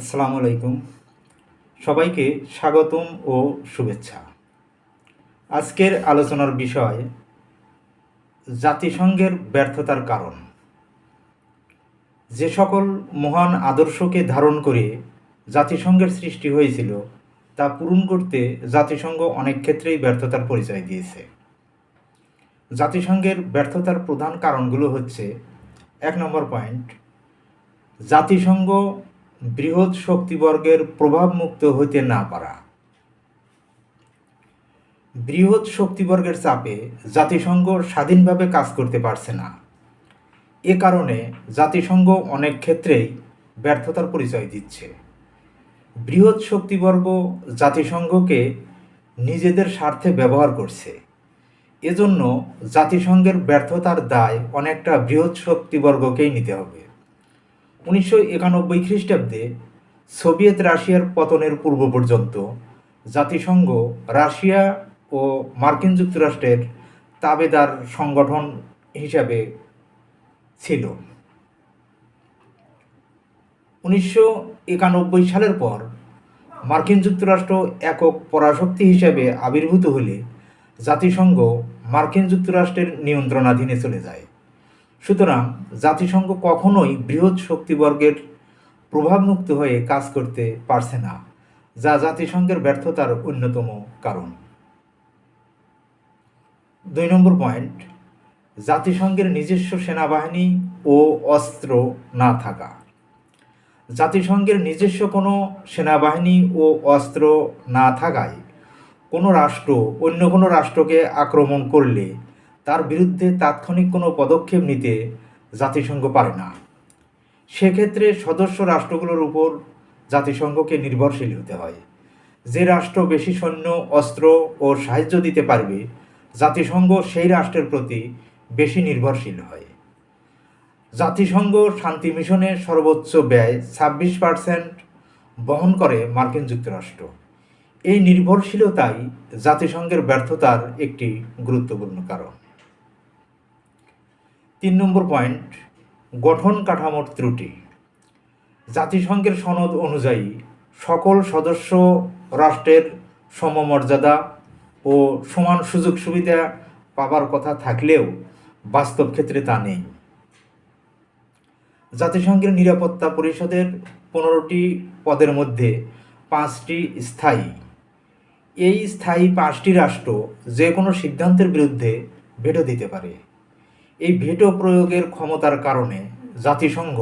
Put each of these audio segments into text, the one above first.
আসসালামু আলাইকুম। সবাইকে স্বাগতম ও শুভেচ্ছা। আজকের আলোচনার বিষয় জাতিসংঘের ব্যর্থতার কারণ। যে সকল মহান আদর্শকে ধারণ করে জাতিসংঘের সৃষ্টি হয়েছিল, তা পূরণ করতে জাতিসংঘ অনেক ক্ষেত্রেই ব্যর্থতার পরিচয় দিয়েছে। জাতিসংঘের ব্যর্থতার প্রধান কারণগুলো হচ্ছে, এক নম্বর পয়েন্ট, জাতিসংঘ বৃহৎ শক্তিবর্গের প্রভাবমুক্ত হইতে না পারা। বৃহৎ শক্তিবর্গের চাপে জাতিসংঘ স্বাধীনভাবে কাজ করতে পারছে না। এ কারণে জাতিসংঘ অনেক ক্ষেত্রেই ব্যর্থতার পরিচয় দিচ্ছে। বৃহৎ শক্তিবর্গ জাতিসংঘকে নিজেদের স্বার্থে ব্যবহার করছে। এজন্য জাতিসংঘের ব্যর্থতার দায় অনেকটা বৃহৎ শক্তিবর্গকেই নিতে হবে। উনিশশো একানব্বই খ্রিস্টাব্দে সোভিয়েত রাশিয়ার পতনের পূর্ব পর্যন্ত জাতিসংঘ, রাশিয়া ও মার্কিন যুক্তরাষ্ট্রের তাবেদার সংগঠন হিসাবে ছিল। উনিশশো একানব্বই সালের পর মার্কিন যুক্তরাষ্ট্র একক পরাশক্তি হিসাবে আবির্ভূত হলে জাতিসংঘ মার্কিন যুক্তরাষ্ট্রের নিয়ন্ত্রণাধীনে চলে যায়। সুতরাং জাতিসংঘ কখনোই বৃহৎ শক্তিবর্গের প্রভাবমুক্ত হয়ে কাজ করতে পারছে না, যা জাতিসংঘের ব্যর্থতার অন্যতম কারণ। দুই নম্বর পয়েন্ট, জাতিসংঘের নিজস্ব সেনাবাহিনী ও অস্ত্র না থাকা। জাতিসংঘের নিজস্ব কোনো সেনাবাহিনী ও অস্ত্র না থাকায় কোনো রাষ্ট্র অন্য কোনো রাষ্ট্রকে আক্রমণ করলে তার বিরুদ্ধে তাৎক্ষণিক কোনো পদক্ষেপ নিতে জাতিসংঘ পারে না। সেক্ষেত্রে সদস্য রাষ্ট্রগুলোর উপর জাতিসংঘকে নির্ভরশীল হতে হয়। যে রাষ্ট্র বেশি সৈন্য, অস্ত্র ও সাহায্য দিতে পারবে, জাতিসংঘ সেই রাষ্ট্রের প্রতি বেশি নির্ভরশীল হয়। জাতিসংঘ শান্তি মিশনের সর্বোচ্চ ব্যয় ছাব্বিশ পার্সেন্ট বহন করে মার্কিন যুক্তরাষ্ট্র। এই নির্ভরশীলতাই জাতিসংঘের ব্যর্থতার একটি গুরুত্বপূর্ণ কারণ। তিন নম্বর পয়েন্ট, গঠন কাঠামোর ত্রুটি। জাতিসংঘের সনদ অনুযায়ী, সকল সদস্য রাষ্ট্রের সমমর্যাদা ও সমান সুযোগ সুবিধা পাবার কথা থাকলেও বাস্তব ক্ষেত্রে তা নেই। জাতিসংঘের নিরাপত্তা পরিষদের পনেরোটি পদের মধ্যে পাঁচটি স্থায়ী। এই স্থায়ী পাঁচটি রাষ্ট্র যে কোনো সিদ্ধান্তের বিরুদ্ধে ভেটো দিতে পারে। এই ভেটো প্রয়োগের ক্ষমতার কারণে জাতিসংঘ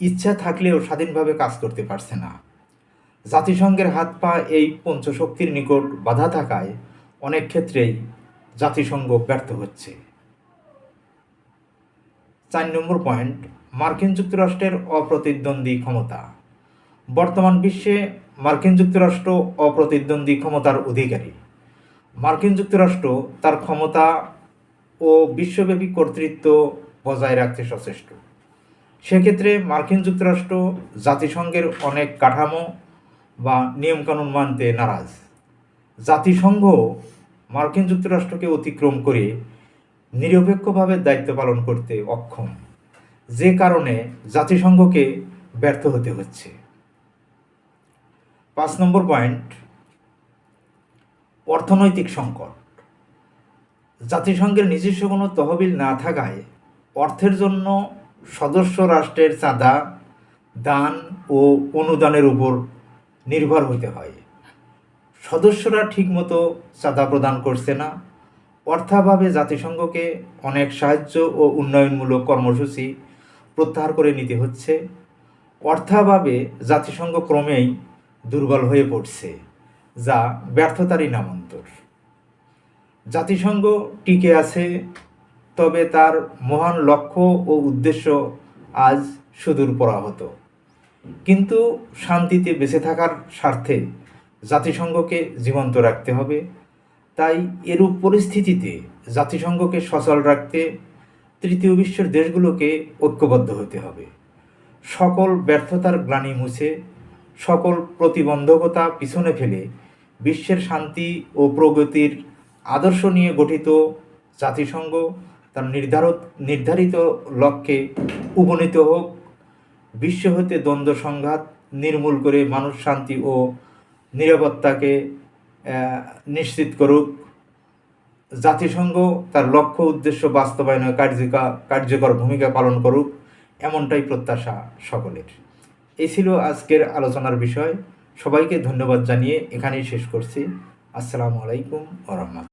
ইচ্ছা থাকলেও স্বাধীনভাবে কাজ করতে পারছে না। জাতিসংঘের হাত পা এই পঞ্চশক্তির নিকট বাধা থাকায় অনেক ক্ষেত্রেই জাতিসংঘ ব্যর্থ হচ্ছে। চার নম্বর পয়েন্ট, মার্কিন যুক্তরাষ্ট্রের অপ্রতিদ্বন্দ্বী ক্ষমতা। বর্তমান বিশ্বে মার্কিন যুক্তরাষ্ট্র অপ্রতিদ্বন্দ্বী ক্ষমতার অধিকারী। মার্কিন যুক্তরাষ্ট্র তার ক্ষমতা ও বিশ্বব্যাপী কর্তৃত্ব বজায় রাখতে সচেষ্ট। সেক্ষেত্রে মার্কিন যুক্তরাষ্ট্র জাতিসংঘের অনেক কাঠামো বা নিয়মকানুন মানতে নারাজ। জাতিসংঘ মার্কিন যুক্তরাষ্ট্রকে অতিক্রম করে নিরপেক্ষভাবে দায়িত্ব পালন করতে অক্ষম। যে কারণে জাতিসংঘকে ব্যর্থ হতে হচ্ছে। পাঁচ নম্বর পয়েন্ট, অর্থনৈতিক সংকট। জাতিসংঘের নিজস্ব কোনো তহবিল না থাকায় অর্থের জন্য সদস্য রাষ্ট্রের চাঁদা, দান ও অনুদানের উপর নির্ভর হতে হয়। সদস্যরা ঠিকমতো চাঁদা প্রদান করছে না। অর্থাভাবে জাতিসংঘকে অনেক সাহায্য ও উন্নয়নমূলক কর্মসূচি প্রত্যাহার করে নিতে হচ্ছে। অর্থাভাবে জাতিসংঘ ক্রমেই দুর্বল হয়ে পড়ছে, যা ব্যর্থতারই নামান্তর। জাতিসংঘ টিকে আছে, তবে তার মহান লক্ষ্য ও উদ্দেশ্য আজ সুদূর পরাহত। কিন্তু শান্তিতে বেঁচে থাকার স্বার্থে জাতিসংঘকে জীবন্ত রাখতে হবে। তাই এরূপ পরিস্থিতিতে জাতিসংঘকে সচল রাখতে তৃতীয় বিশ্বের দেশগুলোকে ঐক্যবদ্ধ হতে হবে। সকল ব্যর্থতার গ্লানি মুছে, সকল প্রতিবন্ধকতা পিছনে ফেলে বিশ্বের শান্তি ও প্রগতির আদর্শ নিয়ে গঠিত জাতিসংঘ তার নির্ধারত নির্ধারিত লক্ষ্যে উপনীত হোক, বিশ্ব হতে দ্বন্দ্ব সংঘাত নির্মূল করে মানুষ শান্তি ও নিরাপত্তাকে নিশ্চিত করুক। জাতিসংঘ তার লক্ষ্য, উদ্দেশ্য বাস্তবায়নে কার্যকর কার্যকর ভূমিকা পালন করুক, এমনটাই প্রত্যাশা সকলের। এই ছিল আজকের আলোচনার বিষয়। সবাইকে ধন্যবাদ জানিয়ে এখানেই শেষ করছি। আসসালামু আলাইকুম ওরহমতুল্লাহ